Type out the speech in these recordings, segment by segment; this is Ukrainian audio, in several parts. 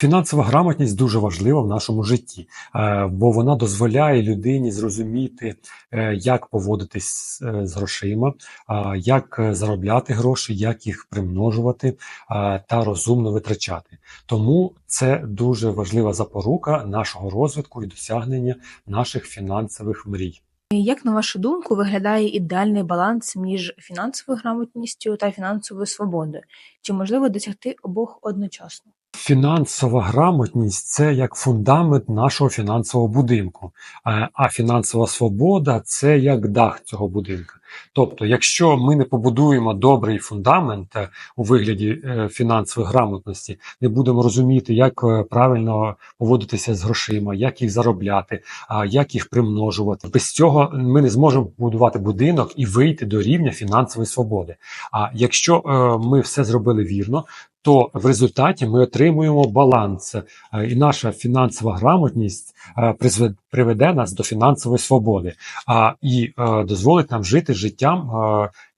Фінансова грамотність дуже важлива в нашому житті, е, бо вона дозволяє людині зрозуміти, е, як поводитись е, з грошима, як е, заробляти гроші, як їх примножувати та розумно витрачати. Тому це дуже важлива запорука нашого розвитку і досягнення наших фінансових мрій. Як на вашу думку виглядає ідеальний баланс між фінансовою грамотністю та фінансовою свободою? Чи можливо досягти обох одночасно? Фінансова грамотність це як фундамент нашого фінансового будинку, а фінансова свобода це як дах цього будинку. Тобто, якщо ми не побудуємо добрий фундамент е, у вигляді е, фінансової грамотності, не будемо розуміти, як е, правильно поводитися з грошима, як їх заробляти, як їх примножувати. Без цього ми не зможемо будувати будинок і вийти до рівня фінансової свободи. А якщо ми все зробили вірно, то в результаті ми отримуємо баланс, е, і наша фінансова грамотність е, приведе нас до фінансової свободи, а і е, дозволить нам жити життям,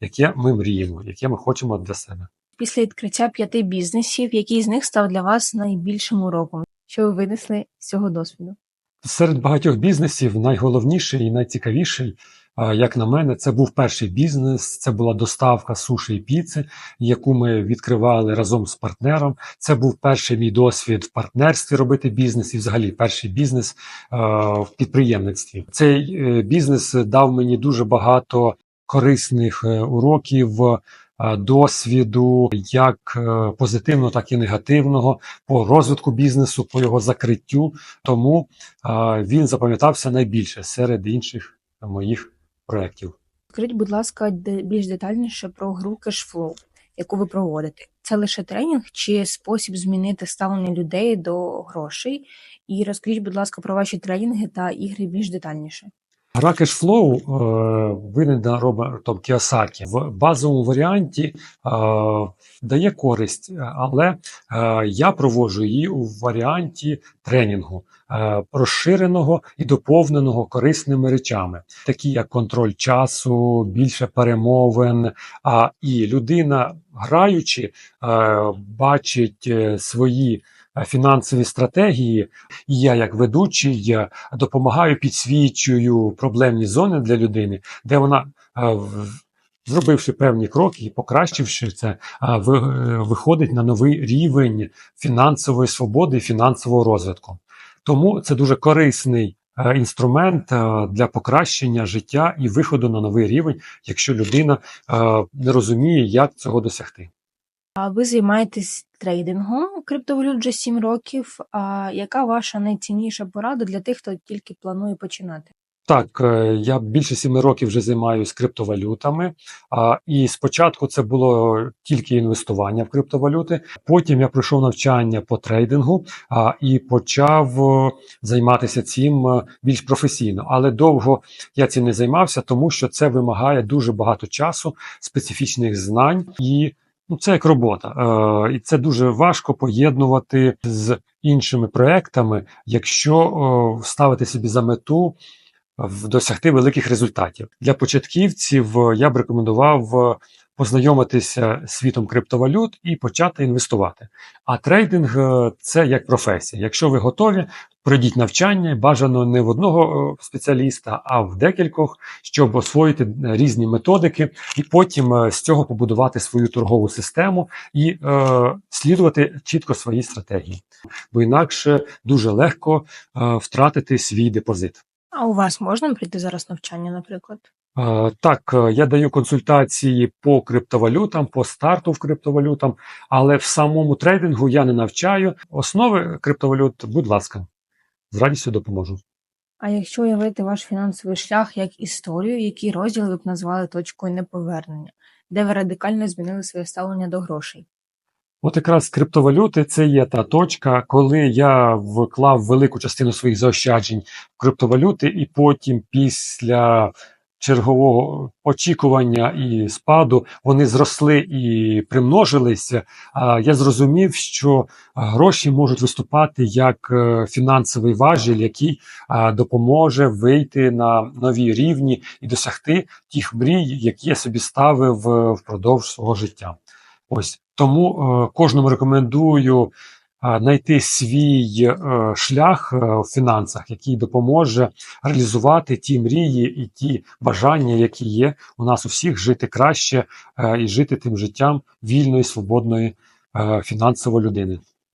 яке ми мріємо, яке ми хочемо для себе. Після відкриття п'яти бізнесів, який з них став для вас найбільшим уроком? Що ви винесли з цього досвіду? Серед багатьох бізнесів найголовніший і найцікавіший, як на мене, це був перший бізнес. Це була доставка суші і піци, яку ми відкривали разом з партнером. Це був перший мій досвід в партнерстві робити бізнес, і взагалі перший бізнес е, в підприємництві. Цей е, бізнес дав мені дуже багато корисних е, уроків. Досвіду як позитивного, так і негативного по розвитку бізнесу, по його закриттю. Тому він запам'ятався найбільше серед інших моїх проєктів. Скажіть, будь ласка, більш детальніше про гру Cashflow, яку ви проводите. Це лише тренінг чи спосіб змінити ставлення людей до грошей? І розкажіть, будь ласка, про ваші тренінги та ігри більш детальніше. Гра Cashflow е, винайдена Робертом Кіосакі. В базовому варіанті е, дає користь, але е, я проводжу її у варіанті тренінгу, е, розширеного і доповненого корисними речами, такі як контроль часу, більше перемовин. А і людина, граючи, е, бачить е, свої е, фінансові стратегії, і я, як ведучий, я допомагаю, підсвічую проблемні зони для людини, де вона, е, зробивши певні кроки і покращивши це, е, ви- е, виходить на новий рівень фінансової свободи і фінансового розвитку. Тому це дуже корисний е, інструмент е, для покращення життя і виходу на новий рівень, якщо людина е, не розуміє, як цього досягти. А ви займаєтесь трейдингом криптовалют вже 7 років. А яка ваша найцінніша порада для тих, хто тільки планує починати? Так, е, я більше сіми років вже займаюся криптовалютами. А, і спочатку це було тільки інвестування в криптовалюти. Потім я пройшов навчання по трейдингу а, і почав е, займатися цим е, більш професійно. Але довго я цим не займався, тому що це вимагає дуже багато часу, специфічних знань і. Ну, це як робота, е, і це дуже важко поєднувати з іншими проектами, якщо е, ставити собі за мету досягти великих результатів. Для початківців е, я б рекомендував е, познайомитися з світом криптовалют і почати інвестувати. А трейдинг е, це як професія. Якщо ви готові, пройдіть навчання, бажано не в одного спеціаліста, а в декількох, щоб освоїти різні методики, і потім з цього побудувати свою торгову систему і е, слідувати чітко свої стратегії. Бо інакше дуже легко е, втратити свій депозит. А у вас можна прийти зараз навчання, наприклад? Е, Так, е, я даю консультації по криптовалютам, по старту в криптовалютам, але в самому трейдингу я не навчаю. Основи криптовалют, будь ласка, з радістю допоможу. А якщо уявити ваш фінансовий шлях як історію, який розділ ви б назвали точкою неповернення, де ви радикально змінили своє ставлення до грошей? От якраз криптовалюти це є та точка, коли я вклав велику частину своїх заощаджень в криптовалюти, і потім після чергового очікування і спаду вони зросли і примножилися. А я зрозумів, що гроші можуть виступати як е, фінансовий важіль, який допоможе вийти на нові рівні і досягти тих мрій, які я собі ставив е, впродовж свого життя. Ось тому е, кожному рекомендую знайти свій е, шлях е, в фінансах, який допоможе реалізувати ті мрії і ті бажання, які є у нас у всіх жити краще е, і жити тим життям вільної, свободної е, фінансово людини.